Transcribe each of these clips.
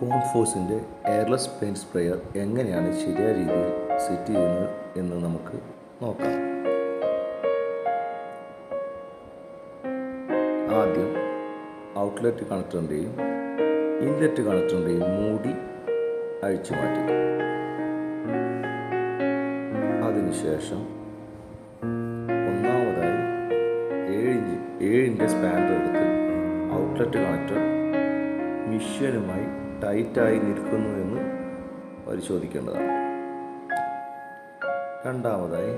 കോംഫോഴ്സിന്റെ airless paint sprayer എങ്ങനെയാണ് ശരിയായ രീതിയിൽ സെറ്റ് ചെയ്യുന്നത് എന്ന് നമുക്ക് നോക്കാം. ആദ്യം ഔട്ട്ലെറ്റ് കണക്ടറിന്റെയും ഇൻലെറ്റ് കണക്ടറിന്റെയും മൂടി അഴിച്ചു മാറ്റുക. അതിനുശേഷം ഒന്നാമതായി ഏഴ് ഇഞ്ച് ഏഴിന്റെ സ്പാൻഡർ എടുത്ത് ഔട്ട്ലെറ്റ് കണക്ടർ മിഷ്യനുമായി ടൈറ്റായി നിൽക്കുന്നു എന്ന് പരിശോധിക്കേണ്ടതാണ്. രണ്ടാമതായി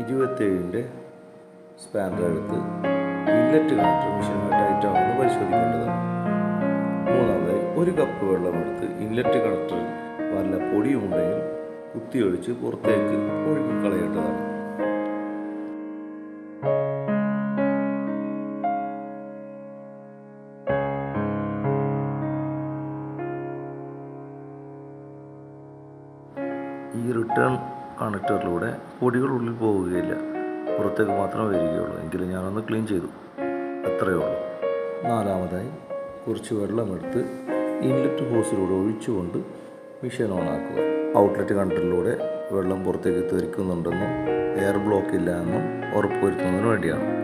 ഇരുപത്തേഴിന്റെ സ്പാൻഡർ എടുത്ത് ഇൻലെറ്റ് കണക്ടർ മിഷ്യനുമായി ടൈറ്റ് ആവുമെന്ന് പരിശോധിക്കേണ്ടതാണ്. മൂന്നാമതായി ഒരു കപ്പ് വെള്ളമെടുത്ത് ഇൻലെറ്റ് കണക്ടറിൽ വല്ല പൊടിയുമുണ്ടെങ്കിൽ കുത്തിയൊഴിച്ച് പുറത്തേക്ക് ഒഴുക്കി ഈ റിട്ടേൺ കണക്ടറിലൂടെ പൊടികളുള്ളിൽ പോവുകയില്ല. പുറത്തേക്ക് മാത്രമേ വരികയുള്ളൂ. എങ്കിലും ഞാനൊന്ന് ക്ലീൻ ചെയ്തു. അത്രയേ ഉള്ളൂ. നാലാമതായി കുറച്ച് വെള്ളമെടുത്ത് ഇൻലെറ്റ് ഹോസിലൂടെ ഒഴിച്ചുകൊണ്ട് മിഷൻ ഓണാക്കുക ഔട്ട്ലെറ്റ് കണക്ടറിലൂടെ വെള്ളം പുറത്തേക്ക് തെറിക്കുന്നുണ്ടെന്നും എയർ ബ്ലോക്ക് ഇല്ല എന്നും ഉറപ്പുവരുത്തുന്നതിന് വേണ്ടിയാണ്.